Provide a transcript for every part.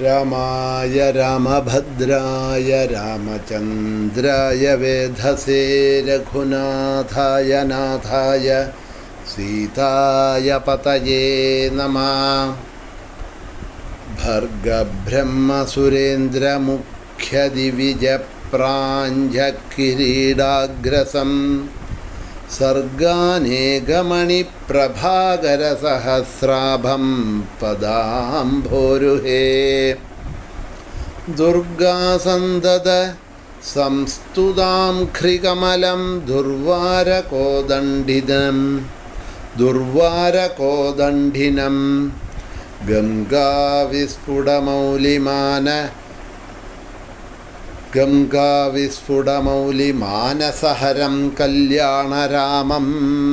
रामाय रामभद्राय रामचन्द्राय वेधसे रघुनाथाय नाथाय सीताय पतये नमः। भर्गब्रह्मसुरेन्द्रमुख्यदिविजप्राञ्जकिरीडाग्रसम्। സർഗാനേകമണിപ്രഭാകരസഹസ്രാഭം പദാംഭോരുഹേ. ദുർഗാസന്തത സംസ്തുതാംഘ്രികമലം ദുർവാരകോദണ്ഡിനം ദുർവാരകോദണ്ഡിനം ഗംഗാവിസ്ഫുടമൗലിമാന ഗംഗാവിസ്ഫുടമൗലിമാനസഹരം കല്യാണരാമം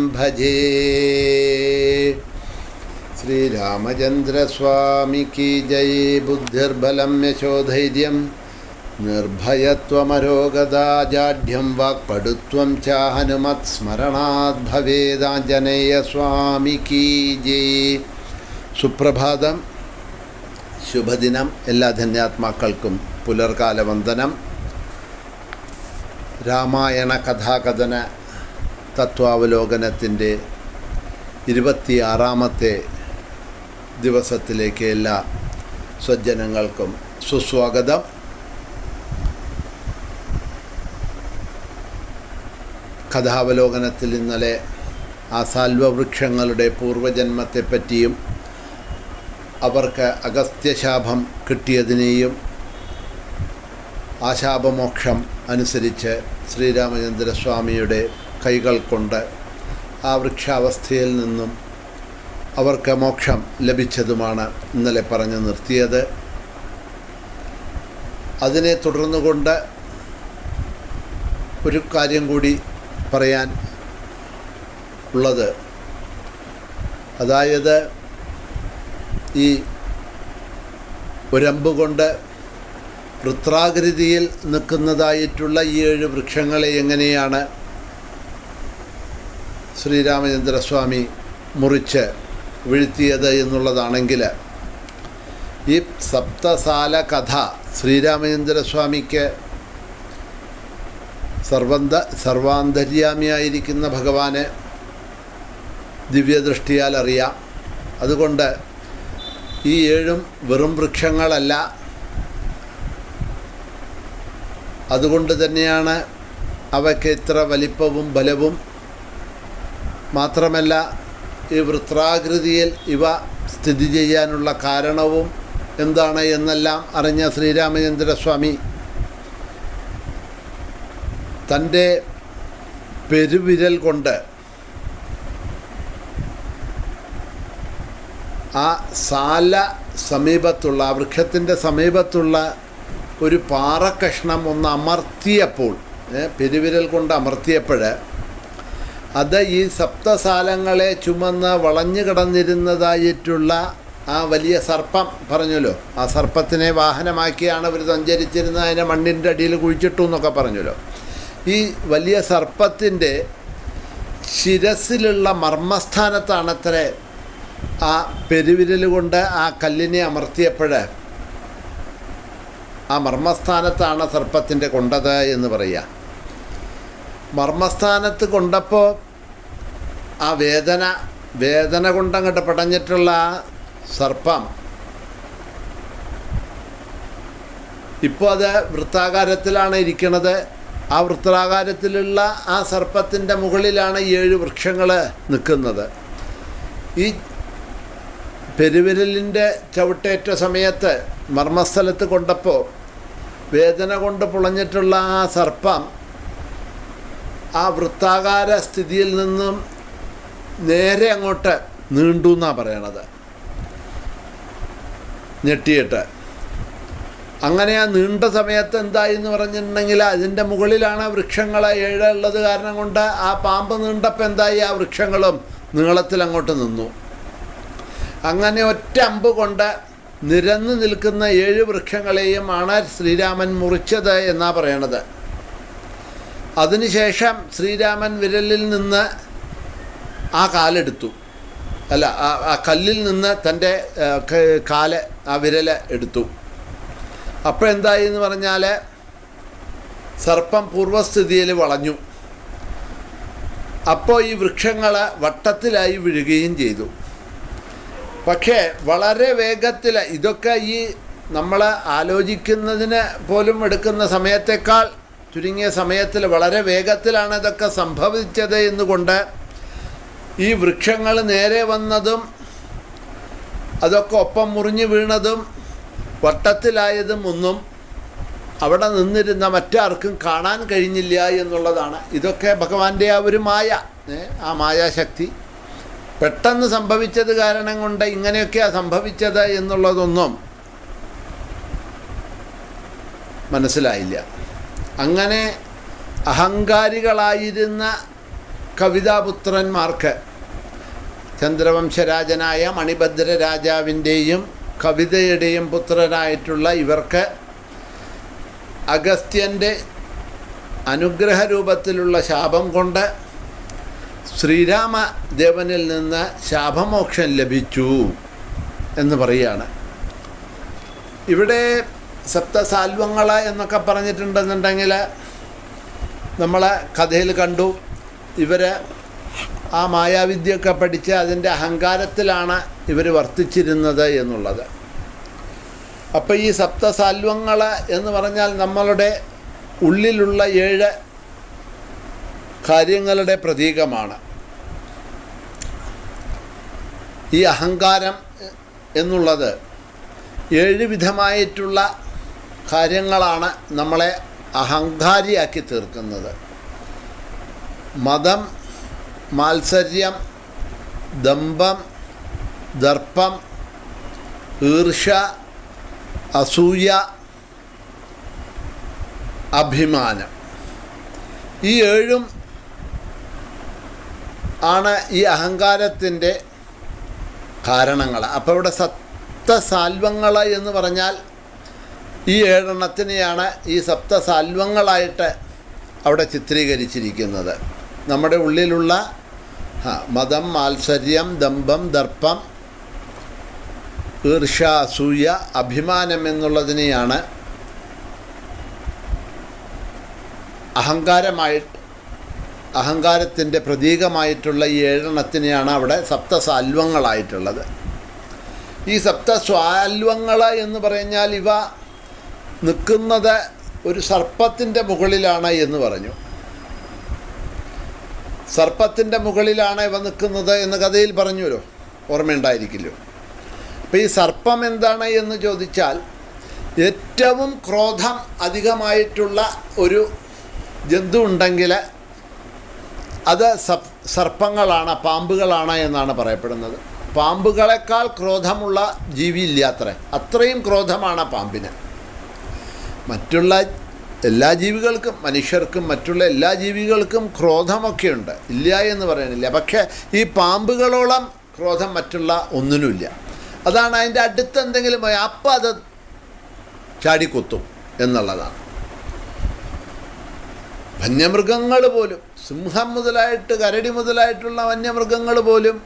ഭജേ. ശ്രീരാമചന്ദ്രസ്വാമിക്ക് ജയ്. ബുദ്ധിർബലം യശോധൈര്യം. നിർഭയത്വമരോഗതാജാഢ്യം വാക്പടുത്വം ച ഹനുമത് സ്മരണാത് ഭവേദാഞ്ജനേയ സ്വാമിക്ക് ജയ്. സുപ്രഭാതം. ശുഭദിനം. എല്ലാ ധന്യാത്മാക്കൾക്കും പുലർകാല വന്ദനം രാമായണ കഥാകഥന തത്വാവലോകനത്തിന്റെ ഇരുപത്തിയാറാമത്തെ ദിവസത്തിലേക്ക് എല്ലാ സ്വജ്ജനങ്ങൾക്കും സുസ്വാഗതം. കഥാവലോകനത്തിൽ ഇന്നലെ ആ സാൽവവൃക്ഷങ്ങളുടെ പൂർവജന്മത്തെപ്പറ്റിയും അവർക്ക് അഗസ്ത്യശാപം കിട്ടിയതിനെയും ആ അനുസരിച്ച് അനുസരിച്ച് ശ്രീരാമചന്ദ്രസ്വാമിയുടെ കൈകൾ കൊണ്ട് ആ വൃക്ഷാവസ്ഥയിൽ നിന്നും അവർക്ക് മോക്ഷം ലഭിച്ചതുമാണ് ഇന്നലെ പറഞ്ഞു നിർത്തിയത്. അതിനെ തുടർന്നുകൊണ്ട് ഒരു കാര്യം കൂടി പറയാൻ ഉള്ളത്. അതായത് ഈ ഒരമ്പ് കൊണ്ട് വൃത്രാകൃതിയിൽ നിൽക്കുന്നതായിട്ടുള്ള ഈ ഏഴ് വൃക്ഷങ്ങളെ എങ്ങനെയാണ് ശ്രീരാമചന്ദ്രസ്വാമി മുറിച്ച് വീഴ്ത്തിയത് എന്നുള്ളതാണെങ്കിൽ ഈ സപ്തസാല കഥ ശ്രീരാമചന്ദ്രസ്വാമിക്ക് സർവന്ത സർവാന്തര്യാമിയായിരിക്കുന്ന ഭഗവാന് ദിവ്യദൃഷ്ടിയാൽ അറിയാം അതുകൊണ്ട് ഈ ഏഴും വെറും വൃക്ഷങ്ങളല്ല അതുകൊണ്ട് തന്നെയാണ് അവയ്ക്ക് ഇത്ര വലിപ്പവും ബലവും. മാത്രമല്ല ഈ വൃത്രാകൃതിയിൽ ഇവ സ്ഥിതി ചെയ്യാനുള്ള കാരണവും എന്താണ് എന്നെല്ലാം അറിഞ്ഞ ശ്രീരാമചന്ദ്രസ്വാമി. തന്റെ പെരുവിരൽ കൊണ്ട് ആ സാല സമീപത്തുള്ള ആ വൃക്ഷത്തിന്റെ സമീപത്തുള്ള ഒരു പാറക്കഷ്ണം ഒന്ന് അമർത്തിയപ്പോൾ പെരുവിരൽ കൊണ്ട് അമർത്തിയപ്പോൾ അത് ഈ സപ്തസാലങ്ങളെ ചുമന്ന് വളഞ്ഞു കിടന്നിരുന്നതായിട്ടുള്ള ആ വലിയ സർപ്പം പറഞ്ഞല്ലോ. ആ സർപ്പത്തിനെ വാഹനമാക്കിയാണ് അവർ സഞ്ചരിച്ചിരുന്നത്. അതിനെ മണ്ണിന്റെ അടിയിൽ കുഴിച്ചിട്ടു എന്നൊക്കെ പറഞ്ഞല്ലോ. ഈ വലിയ സർപ്പത്തിന്റെ ശിരസിലുള്ള മർമ്മസ്ഥാനത്താണത്രേ ആ പെരുവിരൽ കൊണ്ട് ആ കല്ലിനെ അമർത്തിയപ്പോൾ ആ മർമ്മസ്ഥാനത്താണ് സർപ്പത്തിന്റെ കൊണ്ടത് എന്ന് പറയുക. മർമ്മസ്ഥാനത്ത് കൊണ്ടപ്പോൾ ആ വേദന വേദന കൊണ്ടങ്ങോട്ട് പടഞ്ഞിട്ടുള്ള സർപ്പം ഇപ്പോൾ അത് വൃത്താകാരത്തിലാണ് ഇരിക്കുന്നത് ആ വൃത്താകാരത്തിലുള്ള ആ സർപ്പത്തിന്റെ മുകളിലാണ് ഏഴ് വൃക്ഷങ്ങൾ നിൽക്കുന്നത്. ഈ പെരുവിരലിന്റെ ചവിട്ടേറ്റ സമയത്ത് മർമ്മസ്ഥലത്ത് കൊണ്ടപ്പോൾ വേദന കൊണ്ട് പുളഞ്ഞിട്ടുള്ള ആ സർപ്പം ആ വൃത്താകാര സ്ഥിതിയിൽ നിന്നും നേരെ അങ്ങോട്ട് നീണ്ടു എന്നാണ് പറയണത്. ഞെട്ടിയിട്ട്. അങ്ങനെ ആ നീണ്ട സമയത്ത് എന്തായി എന്ന് പറഞ്ഞിട്ടുണ്ടെങ്കിൽ അതിന്റെ മുകളിലാണ് വൃക്ഷങ്ങൾ ഏഴുള്ളത് കാരണം കൊണ്ട് ആ പാമ്പ് നീണ്ടപ്പോൾ എന്തായി? ആ വൃക്ഷങ്ങളും നീളത്തിൽ അങ്ങോട്ട് നിന്നു. അങ്ങനെ ഒറ്റ അമ്പ് കൊണ്ട് നിരന്നു നിൽക്കുന്ന ഏഴ് വൃക്ഷങ്ങളെയും ആണ് ശ്രീരാമൻ മുറിച്ചത് എന്നാ പറയണത്. അതിനുശേഷം ശ്രീരാമൻ വിരലിൽ നിന്ന് ആ കാലെടുത്തു. അല്ല ആ- കല്ലിൽ നിന്ന് തന്റെ കാൽ ആ വിരൽ എടുത്തു. അപ്പോൾ എന്തായി എന്ന് പറഞ്ഞാൽ സർപ്പം പൂർവസ്ഥിതിയിൽ വളഞ്ഞു. അപ്പോൾ ഈ വൃക്ഷങ്ങൾ വട്ടത്തിലായി വീഴുകയും ചെയ്തു. പക്ഷേ വളരെ വേഗത്തിൽ ഇതൊക്കെ ഈ നമ്മൾ ആലോചിക്കുന്നതിന് പോലും എടുക്കുന്ന സമയത്തേക്കാൾ ചുരുങ്ങിയ സമയത്തിൽ വളരെ വേഗത്തിലാണ് ഇതൊക്കെ സംഭവിച്ചത് എന്നുകൊണ്ട് ഈ വൃക്ഷങ്ങൾ നേരെ വന്നതും അതൊക്കെ ഒപ്പം മുറിഞ്ഞു വീണതും വട്ടത്തിലായതും ഒന്നും അവിടെ നിന്നിരുന്ന മറ്റാർക്കും കാണാൻ കഴിഞ്ഞില്ല എന്നുള്ളതാണ്. ഇതൊക്കെ ഭഗവാന്റെ ആ ഒരു മായ ആ മായാശക്തി. പെട്ടെന്ന് സംഭവിച്ചത് കാരണം കൊണ്ട് ഇങ്ങനെയൊക്കെയാണ് സംഭവിച്ചത് എന്നുള്ളതൊന്നും മനസ്സിലായില്ല. അങ്ങനെ അഹങ്കാരികളായിരുന്ന കവിതാപുത്രന്മാർക്ക് ചന്ദ്രവംശരാജനായ മണിഭദ്ര രാജാവിന്റെയും കവിതയുടെയും പുത്രനായിട്ടുള്ള ഇവർക്ക് അഗസ്ത്യന്റെ അനുഗ്രഹ രൂപത്തിലുള്ള ശാപം കൊണ്ട് ശ്രീരാമദേവനിൽ നിന്ന് ശാപമോക്ഷം ലഭിച്ചു എന്ന് പറയുകയാണ്. ഇവിടെ സപ്തസാൽവങ്ങൾ എന്നൊക്കെ പറഞ്ഞിട്ടുണ്ടെന്നുണ്ടെങ്കിൽ നമ്മൾ കഥയിൽ കണ്ടു. ഇവർ ആ മായാവിദ്യയൊക്കെ പഠിച്ച് അതിന്റെ അഹങ്കാരത്തിലാണ് ഇവർ വർത്തിച്ചിരുന്നത് എന്നുള്ളത്. അപ്പോൾ ഈ സപ്തസാൽവങ്ങൾ എന്ന് പറഞ്ഞാൽ നമ്മളുടെ ഉള്ളിലുള്ള ഏഴ് കാര്യങ്ങളുടെ പ്രതീകമാണ്. ഈ അഹങ്കാരം എന്നുള്ളത് ഏഴ് വിധമായിട്ടുള്ള കാര്യങ്ങളാണ് നമ്മളെ അഹങ്കാരിയാക്കി തീർക്കുന്നത്. മതം മാത്സര്യം ദമ്പം ദർപ്പം ഈർഷ അസൂയ അഭിമാനം. ഈ ഏഴും ആണ് ഈ അഹങ്കാരത്തിന്റെ കാരണങ്ങൾ. അപ്പോൾ ഇവിടെ സപ്തസാൽവങ്ങൾ എന്ന് പറഞ്ഞാൽ ഈ ഏഴെണ്ണത്തിനെയാണ് ഈ സപ്തസാൽവങ്ങളായിട്ട് അവിടെ ചിത്രീകരിച്ചിരിക്കുന്നത്. നമ്മുടെ ഉള്ളിലുള്ള മതം മാത്സര്യം ദമ്പം ദർപ്പം ഈർഷ അസൂയ അഭിമാനം എന്നുള്ളതിനെയാണ് അഹങ്കാരമായിട്ട് അഹങ്കാരത്തിന്റെ പ്രതീകമായിട്ടുള്ള ഈ ഏഴെണ്ണത്തിനെയാണ് അവിടെ സപ്തസാൽവങ്ങളായിട്ടുള്ളത്. ഈ സപ്തസ്വാൽവങ്ങൾ എന്ന് പറഞ്ഞാൽ ഇവ നിൽക്കുന്നത് ഒരു സർപ്പത്തിന്റെ മുകളിലാണ് എന്ന് പറഞ്ഞു. സർപ്പത്തിന്റെ മുകളിലാണ് ഇവ നിൽക്കുന്നത് എന്ന് കഥയിൽ പറഞ്ഞുവല്ലോ. ഓർമ്മയുണ്ടായിരിക്കില്ലോ? അപ്പോൾ ഈ സർപ്പം എന്താണ് എന്ന് ചോദിച്ചാൽ ഏറ്റവും ക്രോധം അധികമായിട്ടുള്ള ഒരു ജന്തു ഉണ്ടെങ്കിൽ അത് സർപ്പങ്ങളാണ് പാമ്പുകളാണ് എന്നാണ് പറയപ്പെടുന്നത്. പാമ്പുകളെക്കാൾ ക്രോധമുള്ള ജീവി ഇല്ലാത്ര അത്രയും ക്രോധമാണ് പാമ്പിന്. മറ്റുള്ള എല്ലാ ജീവികൾക്കും മനുഷ്യർക്കും മറ്റുള്ള എല്ലാ ജീവികൾക്കും ക്രോധമൊക്കെ ഉണ്ട്. ഇല്ല എന്ന് പറയാനില്ല. പക്ഷേ ഈ പാമ്പുകളോളം ക്രോധം മറ്റുള്ള ഒന്നിനുമില്ല. അതാണ് അതിന്റെ അടുത്ത് എന്തെങ്കിലും പോയി അപ്പം അത് ചാടിക്കുത്തും എന്നുള്ളതാണ്. വന്യമൃഗങ്ങൾ പോലും സിംഹം മുതലായിട്ട് കരടി മുതലായിട്ടുള്ള വന്യമൃഗങ്ങൾ പോലും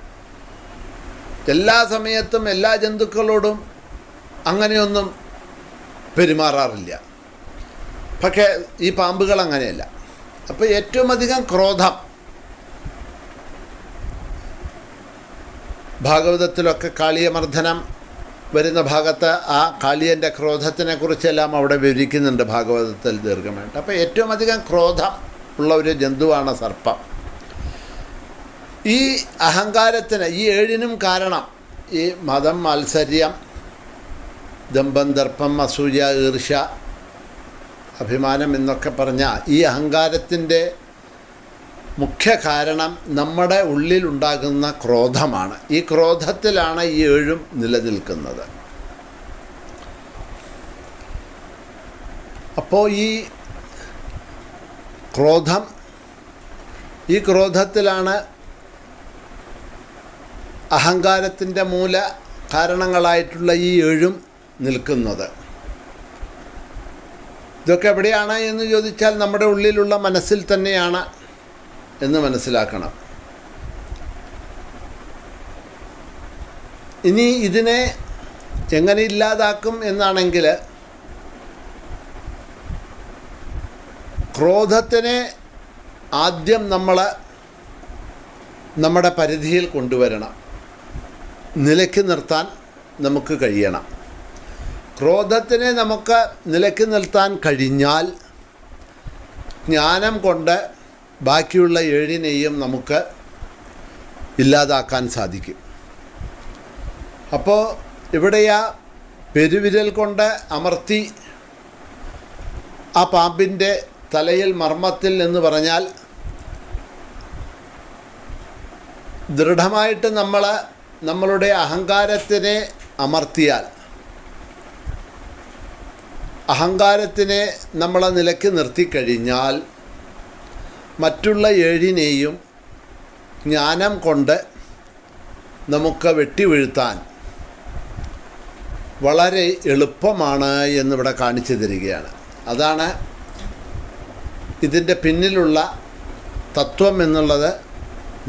എല്ലാ സമയത്തും എല്ലാ ജന്തുക്കളോടും അങ്ങനെയൊന്നും പെരുമാറാറില്ല. പക്ഷേ ഈ പാമ്പുകൾ അങ്ങനെയല്ല. അപ്പോൾ ഏറ്റവും അധികം ക്രോധം ഭാഗവതത്തിലൊക്കെ കാളിയമർദ്ദനം വരുന്ന ഭാഗത്ത് ആ കാളിയന്റെ ക്രോധത്തിനെക്കുറിച്ചെല്ലാം അവിടെ വിവരിക്കുന്നുണ്ട് ഭാഗവതത്തിൽ ദീർഘമായിട്ട്. അപ്പോൾ ഏറ്റവും അധികം ക്രോധം ഉള്ള ഒരു ജന്തുവാണ് സർപ്പം. ഈ അഹങ്കാരത്തിന് ഈ ഏഴിനും കാരണം ഈ മതം മാത്സര്യം ദമ്പം ദർപ്പം അസൂയ ഈർഷ അഭിമാനം എന്നൊക്കെ പറഞ്ഞ ഈ അഹങ്കാരത്തിന്റെ മുഖ്യ കാരണം നമ്മുടെ ഉള്ളിലുണ്ടാകുന്ന ക്രോധമാണ്. ഈ ക്രോധത്തിലാണ് ഈ ഏഴും നിലനിൽക്കുന്നത്. അപ്പോൾ ഈ ക്രോധം. ഈ ക്രോധത്തിലാണ് അഹങ്കാരത്തിന്റെ മൂല കാരണങ്ങളായിട്ടുള്ള ഈ ഏഴും നിൽക്കുന്നത്. ഇതൊക്കെ എവിടെയാണ് എന്ന് ചോദിച്ചാൽ നമ്മുടെ ഉള്ളിലുള്ള മനസ്സിൽ തന്നെയാണ് എന്ന് മനസ്സിലാക്കണം. ഇനി ഇതിനെ എങ്ങനെ ഇല്ലാതാക്കും എന്നാണെങ്കിൽ ക്രോധത്തിനെ ആദ്യം നമ്മൾ നമ്മുടെ പരിധിയിൽ കൊണ്ടുവരണം. നിലയ്ക്ക് നിർത്താൻ നമുക്ക് കഴിയണം. ക്രോധത്തിനെ നമുക്ക് നിലയ്ക്ക് നിർത്താൻ കഴിഞ്ഞാൽ ജ്ഞാനം കൊണ്ട് ബാക്കിയുള്ള ഏഴിനെയും നമുക്ക് ഇല്ലാതാക്കാൻ സാധിക്കും. അപ്പോൾ ഇവിടെയാ പെരുവിരൽ കൊണ്ട് അമർത്തി ആ പാമ്പിന്റെ തലയിൽ മർമ്മത്തിൽ എന്ന് പറഞ്ഞാൽ ദൃഢമായിട്ട് നമ്മൾ നമ്മളുടെ അഹങ്കാരത്തിനെ അമർത്തിയാൽ അഹങ്കാരത്തിനെ നമ്മൾ നിലയ്ക്ക് നിർത്തിക്കഴിഞ്ഞാൽ മറ്റുള്ള ഏഴിനെയും ജ്ഞാനം കൊണ്ട് നമുക്ക് വെട്ടിവീഴ്ത്താൻ വളരെ എളുപ്പമാണ് എന്നിവിടെ കാണിച്ചു തരികയാണ്. അതാണ് ഇതിന്റെ പിന്നിലുള്ള തത്വം എന്നുള്ളത്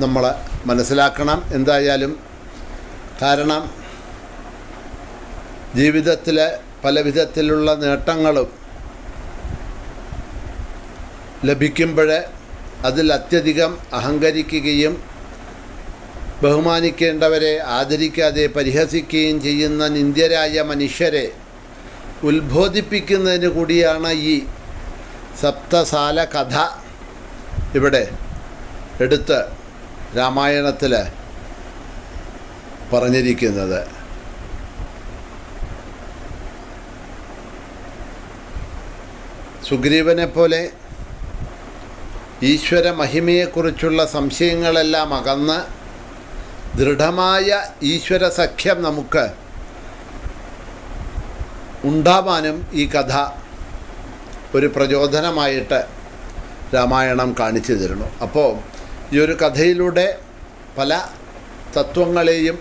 നമ്മൾ മനസ്സിലാക്കണം. എന്തായാലും കാരണം ജീവിതത്തിൽ പല വിധത്തിലുള്ള നേട്ടങ്ങളും ലഭിക്കുമ്പോൾ അതിൽ അത്യധികം അഹങ്കരിക്കുകയും ബഹുമാനിക്കേണ്ടവരെ ആദരിക്കാതെ പരിഹസിക്കുകയും ചെയ്യുന്ന നിന്ദ്യരായ മനുഷ്യരെ ഉത്ബോധിപ്പിക്കുന്നതിന് കൂടിയാണ് ഈ സപ്തസാല കഥ ഇവിടെ എടുത്ത് രാമായണത്തിൽ പറഞ്ഞിരിക്കുന്നത്. സുഗ്രീവനെ പോലെ ഈശ്വര മഹിമയെക്കുറിച്ചുള്ള സംശയങ്ങളെല്ലാം അകന്ന് ദൃഢമായ ഈശ്വര സഖ്യം നമുക്ക് ഉണ്ടാവാനും ഈ കഥ ഒരു പ്രചോദനമായിട്ട് രാമായണം കാണിച്ചു തരുന്നു. അപ്പോൾ ഈ ഒരു കഥയിലൂടെ പല തത്വങ്ങളെയും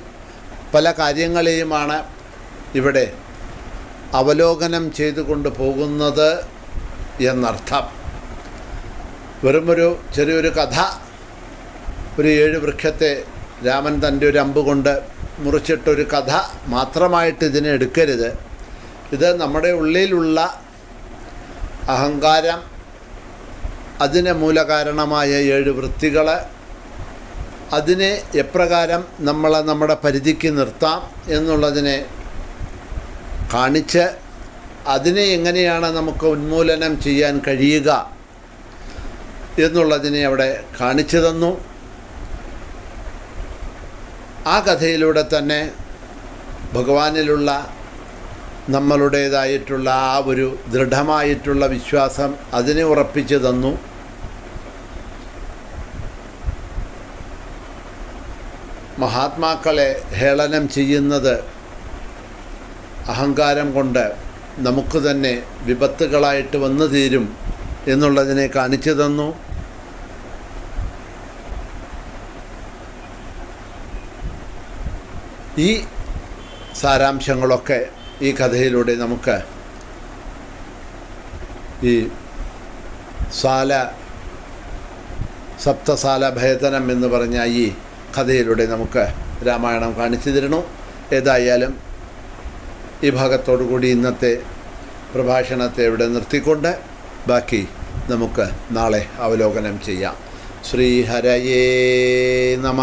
പല കാര്യങ്ങളെയുമാണ് ഇവിടെ അവലോകനം ചെയ്തുകൊണ്ട് പോകുന്നത് എന്നർത്ഥം. വെറുമൊരു ചെറിയൊരു കഥ ഒരു ഏഴ് വൃക്ഷത്തെ രാമൻ തന്റെ ഒരു അമ്പ് കൊണ്ട് മുറിച്ചിട്ടൊരു കഥ മാത്രമായിട്ട് ഇതിനെ എടുക്കരുത്. ഇത് നമ്മുടെ ഉള്ളിലുള്ള അഹങ്കാരം അതിന് മൂലകാരണമായ ഏഴ് വൃത്തികൾ അതിനെ എപ്രകാരം നമ്മൾ നമ്മുടെ പരിധിക്ക് നിർത്താം എന്നുള്ളതിനെ കാണിച്ച് അതിനെ എങ്ങനെയാണ് നമുക്ക് ഉന്മൂലനം ചെയ്യാൻ കഴിയുക എന്നുള്ളതിനെ അവിടെ കാണിച്ചു തന്നു. ആ കഥയിലൂടെ തന്നെ ഭഗവാനിലുള്ള നമ്മളുടേതായിട്ടുള്ള ആ ഒരു ദൃഢമായിട്ടുള്ള വിശ്വാസം അതിനെ ഉറപ്പിച്ചു തന്നു. മഹാത്മാക്കളെ ഹേളനം ചെയ്യുന്നത് അഹങ്കാരം കൊണ്ട് നമുക്ക് തന്നെ വിപത്തുകളായിട്ട് വന്നു തീരും എന്നുള്ളതിനെ കാണിച്ചു തന്നു. ഈ സാരാംശങ്ങളൊക്കെ ഈ കഥയിലൂടെ നമുക്ക് ഈ സാല സപ്തസാല ഭേദനം എന്ന് പറഞ്ഞ ഈ കഥയിലൂടെ നമുക്ക് രാമായണം കാണിച്ചു തരണു ഏതായാലും ഈ കൂടി ഇന്നത്തെ പ്രഭാഷണത്തെ ഇവിടെ നിർത്തിക്കൊണ്ട് ബാക്കി നമുക്ക് നാളെ അവലോകനം ചെയ്യാം. ശ്രീഹരയേ നമ.